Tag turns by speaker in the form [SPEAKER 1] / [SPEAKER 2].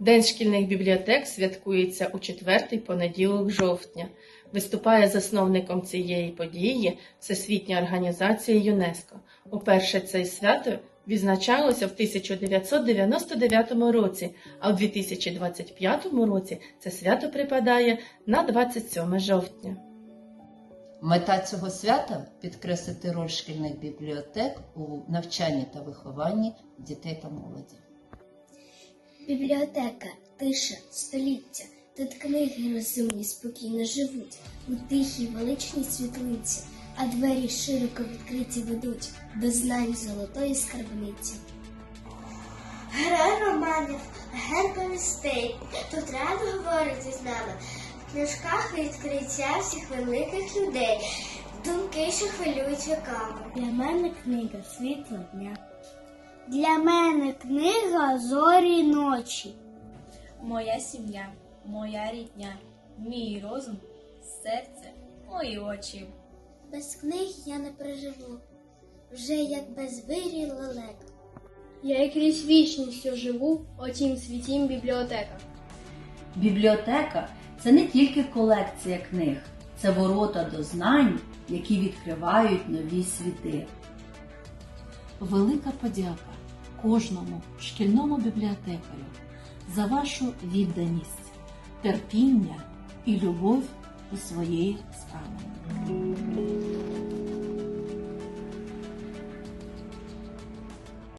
[SPEAKER 1] День шкільних бібліотек святкується у четвертий понеділок жовтня. Виступає засновником цієї події Всесвітня організація ЮНЕСКО. Уперше це свято відзначалося в 1999 році, а в 2025 році це свято припадає на 27 жовтня.
[SPEAKER 2] Мета цього свята підкреслити роль шкільних бібліотек у навчанні та вихованні дітей та молоді.
[SPEAKER 3] Бібліотека, тиша, століття. Тут книги розумні спокійно живуть у тихій величній світлиці, а двері широко відкриті ведуть до знань золотої скарбниці.
[SPEAKER 4] Герой романів, повістей, тут радо говорить із нами. В книжках відкриття всіх великих людей, думки, що хвилюють віками.
[SPEAKER 3] Для мене книга світло дня. Для мене книга зорі ночі.
[SPEAKER 5] Моя сім'я, моя рідня, мій розум, серце, мої очі.
[SPEAKER 3] Без книг я не проживу, вже як без вирі лелек.
[SPEAKER 6] Я і крізь вічністю живу о тім світім бібліотека.
[SPEAKER 7] Бібліотека це не тільки колекція книг, це ворота до знань, які відкривають нові світи.
[SPEAKER 8] Велика подяка кожному шкільному бібліотекарю за вашу відданість, терпіння і любов у своєї справи.